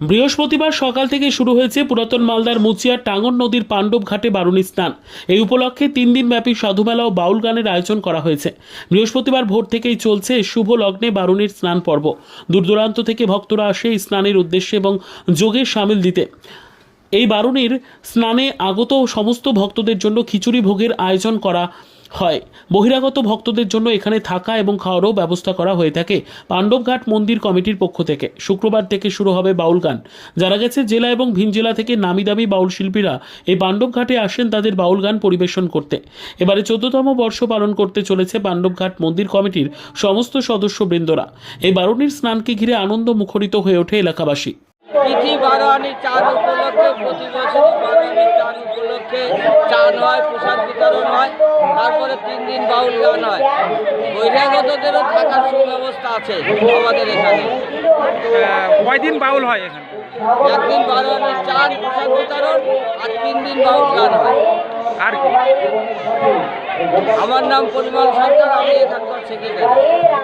বৃহস্পতিবার সকাল থেকে শুরু হয়েছে পুরাতন মালদার মুচিয়ার টাঙ্গন নদীর পাণ্ডব ঘাটে বারুণী স্নান। এই উপলক্ষে তিন দিন ব্যাপী সাধুমেলা ও বাউল গানের আয়োজন করা হয়েছে। বৃহস্পতিবার ভোর থেকেই চলছে শুভ লগ্নে বারুণীর স্নান পর্ব। দূর দূরান্ত থেকে ভক্তরা আসে এই স্নানের উদ্দেশ্যে এবং যোগে সামিল দিতে। এই বারুণীর স্নানে আগত সমস্ত ভক্তদের জন্য খিচুড়ি ভোগের আয়োজন করা হয়। বহিরাগত ভক্তদের জন্য এখানে থাকা এবং খাওয়ারও ব্যবস্থা করা হয়ে থাকে পাণ্ডবঘাট মন্দির কমিটির পক্ষ থেকে। শুক্রবার থেকে শুরু হবে বাউল গান। যারা গেছে জেলা এবং ভিন জেলা থেকে নামি দামি বাউল শিল্পীরা এই পাণ্ডবঘাটে আসেন তাদের বাউল গান পরিবেশন করতে। এবারে চোদ্দতম বর্ষ পালন করতে চলেছে পাণ্ডবঘাট মন্দির কমিটির সমস্ত সদস্যবৃন্দরা। এই বারুণীর স্নানকে ঘিরে আনন্দ মুখরিত হয়ে ওঠে এলাকাবাসী। তিথি বারোয়ানি চাঁদ উপলক্ষে প্রতি বছর বারোয়ানি চাঁদ উপলক্ষে চান হয় প্রসাদ বিতরণ। হয় তারপরে তিন দিন বাউল গান হয়। বহিরাগতদেরও থাকার সুব্যবস্থা আছে আমাদের এখানে। কয়দিন বাউল হয় এখানে? একদিন বারোয়ানি চার প্রসাদ বিতরণ আর তিন দিন বাউল গান হয়। আর কি? আমার নাম পরিমল সরকার আমি এখানকার সেক্রেটারি